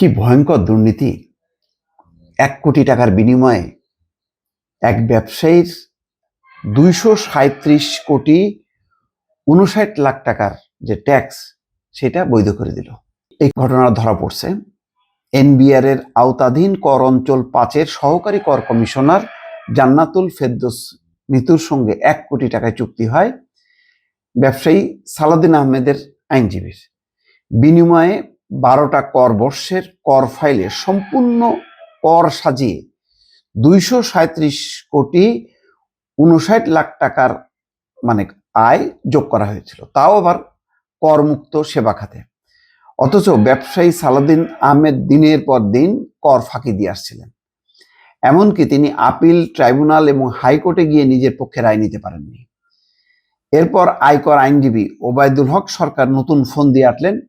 কি ভয়ঙ্কর দুর্নীতি? এক কোটি টাকার বিনিময়ে এক ব্যবসায়ীর দুইশো সাঁত্রিশ কোটি উনষাট লাখ টাকার যে ট্যাক্স, সেটা বৈধ করে দিল। এই ঘটনা ধরা পড়ছে। এনবিআর এর আওতাধীন কর অঞ্চল পাঁচের সহকারী কর কমিশনার জান্নাতুল ফেরদোস মিতুর সঙ্গে এক কোটি টাকায় চুক্তি হয়। ব্যবসায়ী সালাদিন আহমেদের আইনজীবীর। বিনিময়ে বারোটা কর বর্ষের কর ফাইলে সম্পূর্ণ কর সাজিয়ে দুইশো সাঁত্রিশ কোটি উনষাট লাখ টাকার মানে আয় যোগ করা হয়েছিল। তাও আবার করমুক্ত সেবা খাতে। অথচ ব্যবসায়ী সালাদিন আহমেদ দিনের পর দিন কর ফাঁকি দিয়ে আসছিলেন। এমনকি তিনি আপিল ট্রাইব্যুনাল এবং হাইকোর্টে গিয়ে নিজের পক্ষে রায় নিতে পারেননি। এরপর আয়কর আইনজীবী ওবায়দুল হক সরকার নতুন ফোন দিয়ে আটলেন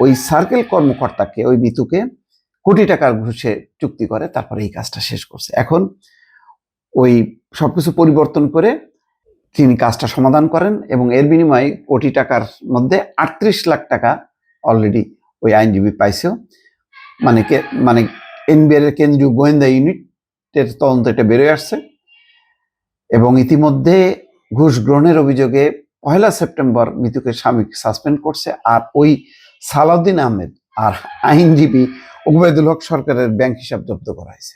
ওই সার্কেল কর্মকর্তাকে, ওই মিতুকে কোটি টাকার ঘুষে চুক্তি করে, তারপরে এই কাজটা শেষ করছে। এখন ওই সবকিছু পরিবর্তন করে তিনি কাজটা সমাধান করেন এবং এর বিনিময়ে কোটি টাকার মধ্যে আটত্রিশ লাখ টাকা অলরেডি ওই আইনজীবী পাইছেও মানে মানে এনবিআর এর কেন্দ্রীয় গোয়েন্দা ইউনিটের তদন্ত এটা বেরোয় আসছে। এবং ইতিমধ্যে ঘুষ গ্রহণের অভিযোগে পহেলা সেপ্টেম্বর মিতুকে স্বামী সাসপেন্ড করছে। আর ওই সালাউদ্দিন আহমেদ আর আইনজীবী ওবায়দুল হক সরকারের ব্যাংক হিসাব জব্দ করা হয়েছে।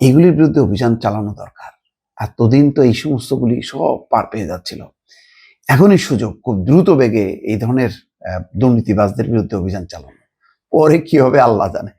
এগুলির বিরুদ্ধে অভিযান চালানো দরকার। এতদিন তো এই সমস্তগুলি সব পার পেয়ে যাচ্ছিল। এখনই সুযোগ খুব দ্রুত বেগে এই ধরনের দুর্নীতিবাজদের বিরুদ্ধে অভিযান চালানো। পরে কি হবে আল্লাহ জানে।